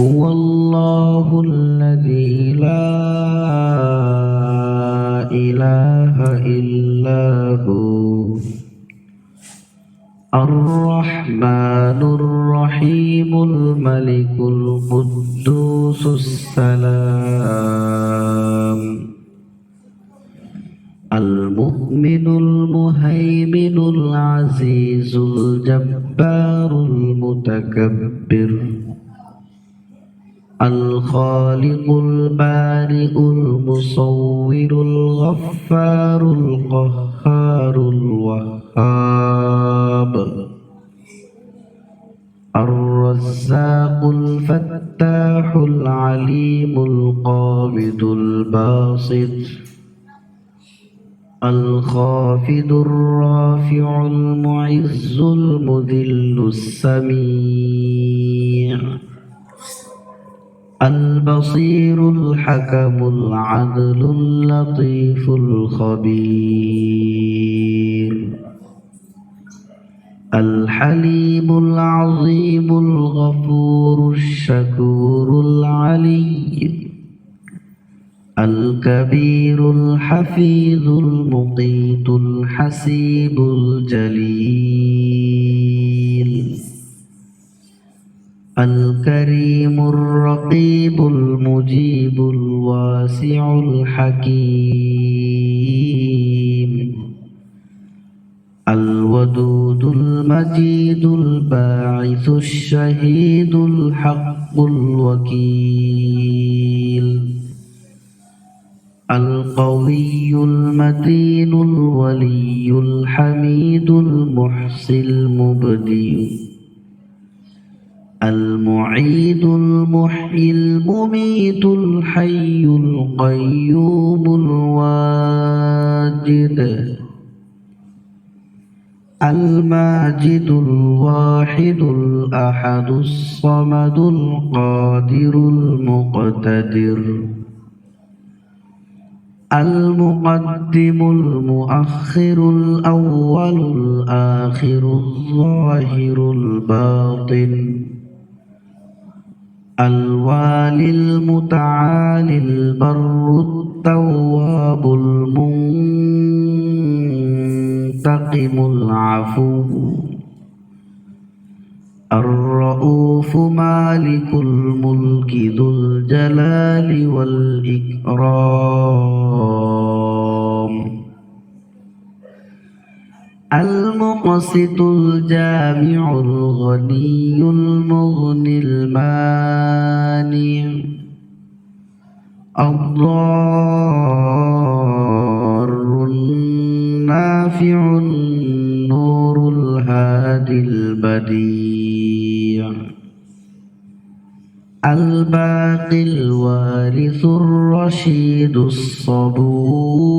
هو الله الذي لا إله إلا هو الرحمن الرحيم الملك القدوس السلام المؤمن المهيمن العزيز الجبار المتكبر الخالق البارئ المصور الغفار القهار الوهاب الرزاق الفتاح العليم القابض الباسط الخافض الرافع المعز المذل السميع البصير الحكم العدل اللطيف الخبير الحليم العظيم الغفور الشكور العلي الكبير الحفيظ المقيت الحسيب الجليل الكريم الرقيب المجيب الواسع الحكيم. الودود المجيد الباعث الشهيد الحق الوكيل. القوي المتين الولي الحميد المحصي المبدي. المعيد المحيي المميت الحي القيوم الواجد الماجد الواحد الأحد الصمد القادر المقتدر المقدم المؤخر الأول الآخر الظاهر الباطن الوالي المتعالي البر التواب المنتقم العفو الرؤوف مالك الملك ذو الجلال والإكرام المقسط الجامع الغني المغني المانع الضار النافع النور الهادي البديع. الباقي الوارث الرشيد الصبور